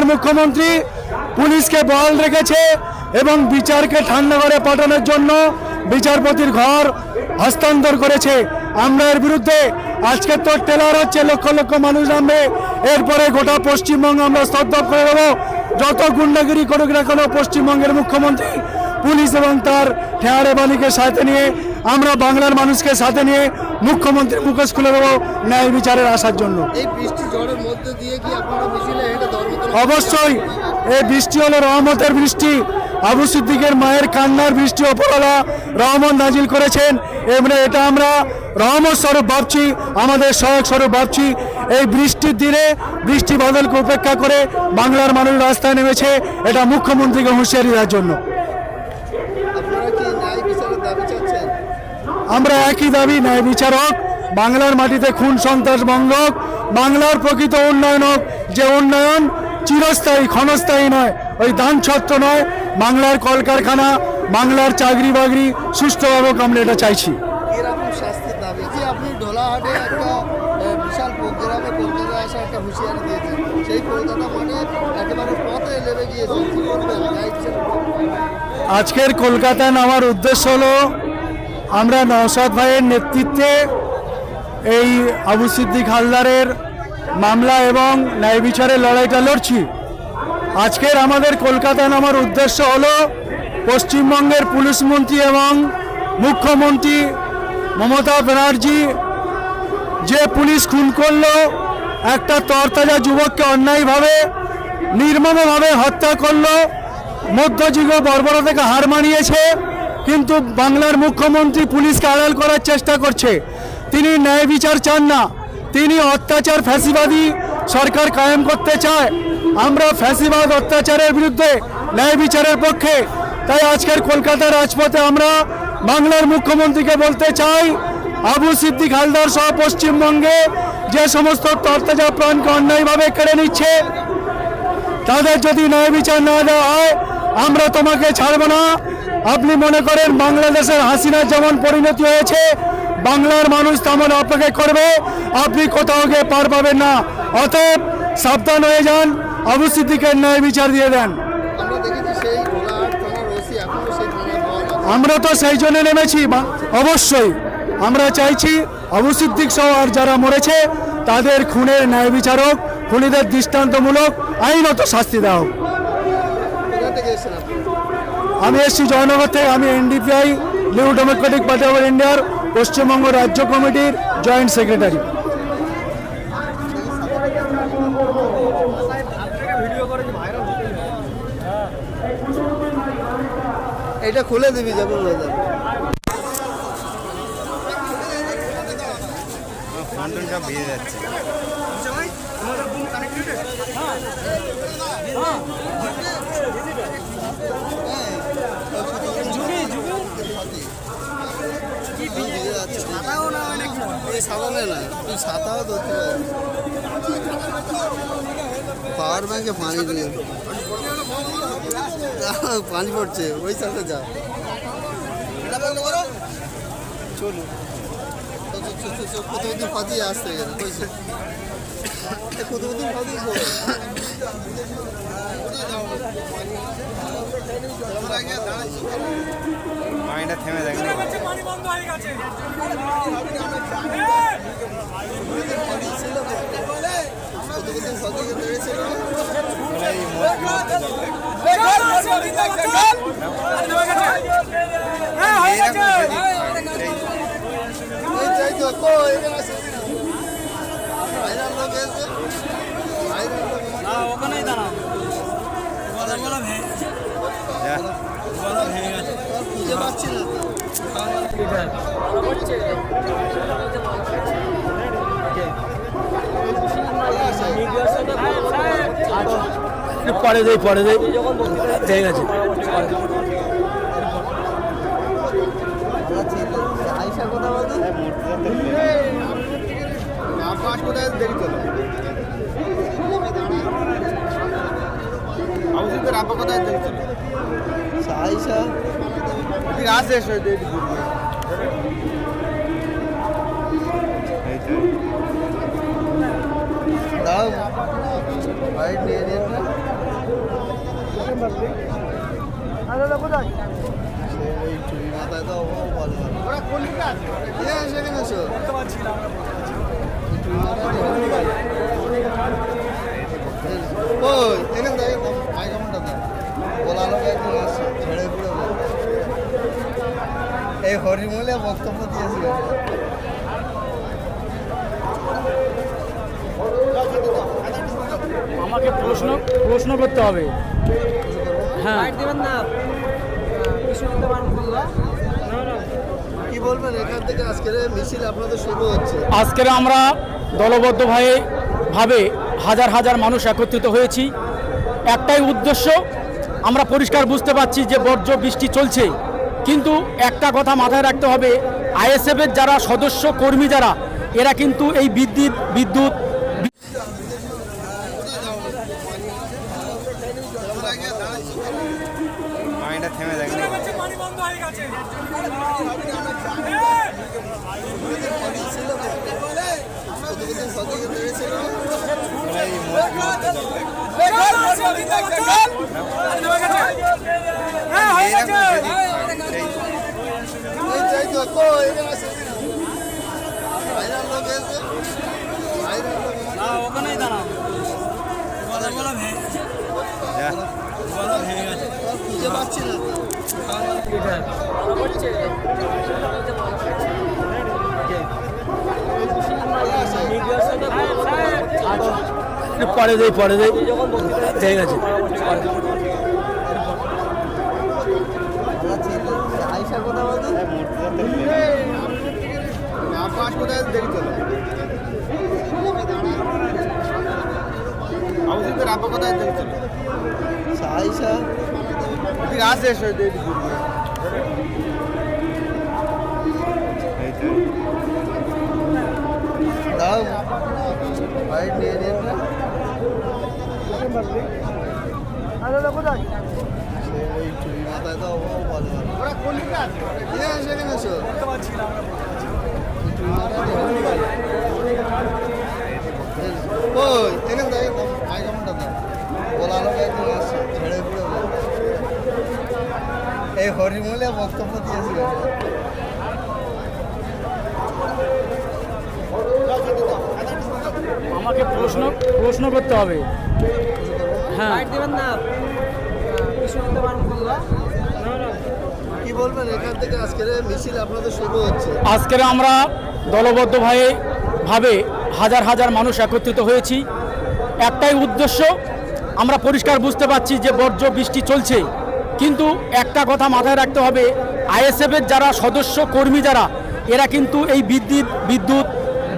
বাংলার মুখ্যমন্ত্রী পুলিশকে বহাল রেখেছে এবং বিচারকে ঠান্ডা করে পাঠানোর জন্য বিচারপতির ঘর হস্তান্তর করেছে। আমরা এর বিরুদ্ধে আজকে তো টেলার হচ্ছে, লক্ষ লক্ষ মানুষ নামবে। এরপরে গোটা পশ্চিমবঙ্গ আমরা স্তব্ধ করে দেবো। যত গুন্ডাগিরি করুক না কেন, পশ্চিমবঙ্গের মুখ্যমন্ত্রী, পুলিশ এবং তার ঠেয়ারে বালিকে সাথে নিয়ে, আমরা বাংলার মানুষকে সাথে নিয়ে মুখ্যমন্ত্রীর মুখোশ খুলে দেবো ন্যায় বিচারের আসার জন্য। অবশ্যই এই বৃষ্টি হলো রহমতের বৃষ্টি। আবু সিদ্দিকের মায়ের কান্নার বৃষ্টি অপরালা রহমত নাজিল করেছেন। এবারে এটা আমরা রহমত স্বরূপ ভাবছি আমাদের সহায়ক স্বরূপ ভাবছি। এই বৃষ্টির দিনে বৃষ্টি বাদলকে উপেক্ষা করে বাংলার মানুষ রাস্তায় নেমেছে এটা মুখ্যমন্ত্রীকে হুঁশিয়ারি দেওয়ার জন্য আপনারা কি ন্যায় বিচারের দাবি চাচ্ছেন আমরা একই দাবি ন্যায় বিচারক বাংলার মাটিতে খুন সন্ত্রাস বন্ধ হোক, বাংলার প্রকৃত উন্নয়ন হোক যে উন্নয়ন চিরস্থায়ী ক্ষণস্থায়ী নয় ওই দান ছত্র নয় বাংলার কলকারখানা বাংলার চাকরি বাকরি সুস্থভাবে হোক আমরা এটা চাইছি। মানে আজকের কলকাতায় নামার উদ্দেশ্য হলো আমরা নওশাদ ভাইয়ের নেতৃত্বে এই আবু সিদ্দিক হালদারের মামলা এবং ন্যায় বিচারের লড়াইটা লড়ছি। আজকের আমাদের কলকাতায় নামার উদ্দেশ্য হল পশ্চিমবঙ্গের পুলিশ মন্ত্রী এবং মুখ্যমন্ত্রী মমতা ব্যানার্জি যে পুলিশ খুন করল, একটা তরতাজা যুবককে অন্যায়ভাবে, নির্মমভাবে হত্যা করল মধ্যযুগ বর্বরা থেকে হার মানিয়েছে। কিন্তু বাংলার মুখ্যমন্ত্রী পুলিশকে আড়াল করার চেষ্টা করছে। তিনি ন্যায় বিচার চান না। তিনি অত্যাচার, ফ্যাসিবাদী সরকার কায়েম করতে চায়। আমরা ফ্যাসিবাদ, অত্যাচারের বিরুদ্ধে ন্যায় বিচারের পক্ষে। তাই আজকের কলকাতার রাজপথে আমরা বাংলার মুখ্যমন্ত্রীকে বলতে চাই, আবু সিদ্দিক হালদার সহ পশ্চিমবঙ্গে যে সমস্ত তরতাজা প্রাণকে অন্যায়ভাবে কেড়ে নিচ্ছে, তাদের যদি ন্যায় বিচার না দেওয়া হয়, আমরা তোমাকে ছাড়বো না। আপনি মনে করেন বাংলাদেশের হাসিনার যেমন পরিণতি হয়েছে বাংলার মানুষ তেমন অপেক্ষা করবে আপনি কোথাও গিয়ে পার পাবেন না। অতএব সাবধান হয়ে যান আবু সিদ্দিকের ন্যায় বিচার দিয়ে দেন। আমরা তো সেই জন্য নেমেছি অবশ্যই আমরা চাইছি আবু সিদ্দিক সহ আর যারা মরেছে তাদের খুনের ন্যায় বিচারক খুনিদের দৃষ্টান্তমূলক আইনত শাস্তি দেওয়া হোক কোথা থেকে এসেছেন আপনি আমি এসছি জয়নগর থেকে আমি NDPI new democratic party of ইন্ডিয়ার পশ্চিমবঙ্গ রাজ্য কমিটির জয়েন্ট সেক্রেটারি। এটা খুলে দিবি যখন হয়ে যাবে। ফন্টন ভিজে যাচ্ছে। ছাতাও না হয় এই সাবানে না। তুই ছাতাও ধরতে পারবি পাওয়ার ব্যাংকে পানি দিয়ে। পানি পড়ছে ওই সাথে যা। চলুন কুতুবুদ্দিন ফাতিয়ে আসতে গেছে বুঝছে? কুতুবুদ্দিন ফাতিয়ে পানিটা থেমে থাকে না কুতুবুদ্দিন ফাতিয়ে পেরেছিল পরে দেই পরে দেই। ঠিক আছে আইসা কথা বলতো পাঁচ কোথায় দেরি করল? কোথায় ঠিক আছে দাও ভাই নিয়ে নিন না এই চুরি মাথায় তো বলে ওরা কোন দিকে আছে এ সেখানে এসো চুরি মাথায় তো ও বলে। লোক একজন আসছে ছেড়ে। এই হরিমূলে বক্তব্য দিয়েছিল। আমাকে প্রশ্ন প্রশ্ন করতে হবে। হ্যাঁ। কি বলবেন? এখান থেকে আজকের মিছিল আপনাদের শুরু হচ্ছে। আজকের আমরা দলবদ্ধভাবে ভাবে হাজার হাজার মানুষ একত্রিত হয়েছি। একটাই উদ্দেশ্য আমরা পরিষ্কার বুঝতে পারছি যে বর্জ্য বৃষ্টি চলছে। কিন্তু একটা কথা মাথায় রাখতে হবে আইএসএফের যারা সদস্য কর্মী যারা এরা কিন্তু এই বিদ্যুৎ বিদ্যুৎ মাইন্ডটা থেমে দেখেনি কতদিন কতদিন ধরেছিল এই মসজিদ এইরকম যদি এই এই খুঁজে পাচ্ছি না। পরে দেই পরে দেই। ঠিক আছে আইসা কথা বলতো কোথায় দেখি চলো। আমাদের রাপা কোথায় দেখি চলো। আইসা ঠিক আছে এসো এই তো দাও। ভাই নিয়ে নিন এই চুরি মাথায় তো ওরা কোন দিকে আছে? সেখানে এসো। ওই এখানে দেখ মাইকামটা দেখ বলা লোক আসছে ছেড়ে পুরো এই হরিমূলে বক্তব্য দিয়েছিল আমাকে প্রশ্ন প্রশ্ন করতে হবে। হ্যাঁ। দেবেন না। কি বলবেন? এখান থেকে আজকের মিছিল আপনাদের শুরু হচ্ছে। আজকের আমরা দলবদ্ধভাবে ভাবে হাজার হাজার মানুষ একত্রিত হয়েছি। একটাই উদ্দেশ্য, আমরা পরিষ্কার বুঝতে পারছি যে বর্জ্য বৃষ্টি চলছে। কিন্তু একটা কথা মাথায় রাখতে হবে, আইএসএফের যারা সদস্য, কর্মী যারা, এরা কিন্তু এই বিদ্যুৎ বিদ্যুৎ